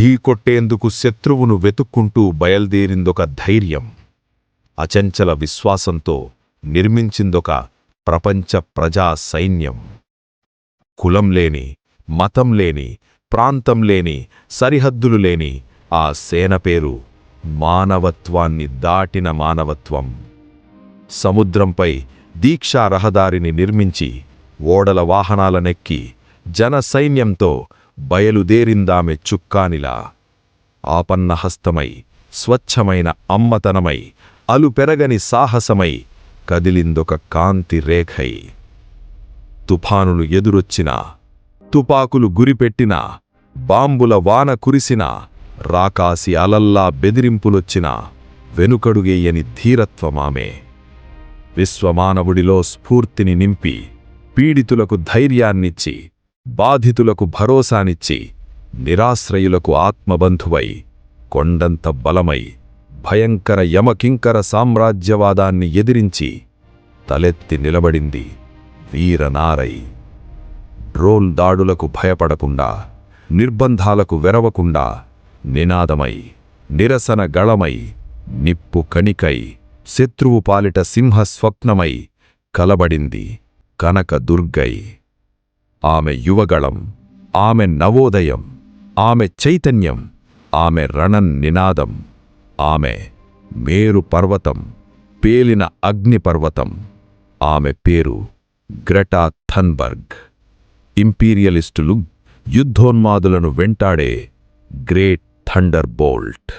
ఢీకొట్టేందుకు శత్రువును వెతుక్కుంటూ బయల్దేరిందొక ధైర్యం అచంచల విశ్వాసంతో నిర్మించిందొక ప్రపంచ ప్రజా సైన్యం. కులం లేని మతం లేని ప్రాంతం లేని సరిహద్దులు లేని ఆ సేన పేరు మానవత్వాన్ని దాటిన మానవత్వం. సముద్రంపై దీక్షా రహదారిని నిర్మించి ఓడల వాహనాలనెక్కి జనసైన్యంతో బయలుదేరిందామె చుక్కానిలా. ఆపన్నహస్తమై స్వచ్ఛమైన అమ్మతనమై అలుపెరగని సాహసమై కదిలిందొక కాంతి రేఖై. తుఫానులు ఎదురొచ్చినా తుపాకులు గురిపెట్టినా బాంబుల వాన కురిసినా రాకాసి అలల్లా బెదిరింపులొచ్చినా వెనుకడుగేయని ధీరత్వమామే. విశ్వమానవుడిలో స్ఫూర్తిని నింపి పీడితులకు ధైర్యాన్నిచ్చి బాధితులకు భరోసానిచ్చి నిరాశ్రయులకు ఆత్మబంధువై కొండంత బలమై భయంకర యమకింకర సామ్రాజ్యవాదాన్ని ఎదిరించి తలెత్తి నిలబడింది వీరనారై. డ్రోన్ దాడులకు భయపడకుండా నిర్బంధాలకు వెరవకుండా నినాదమై నిరసన గళమై నిప్పు కణికై శత్రువు పాలిట సింహస్వప్నమై కలబడింది కనక దుర్గై ఆమె యువగళం ఆమె నవోదయం ఆమె చైతన్యం ఆమె రణన్ నినాదం ఆమె మేరు పర్వతం పేలిన అగ్నిపర్వతం ఆమె పేరు గ్రెటా థన్బర్గ్. ఇంపీరియలిస్టులు యుద్ధోన్మాదులను వెంటాడే గ్రేట్ థండర్ బోల్ట్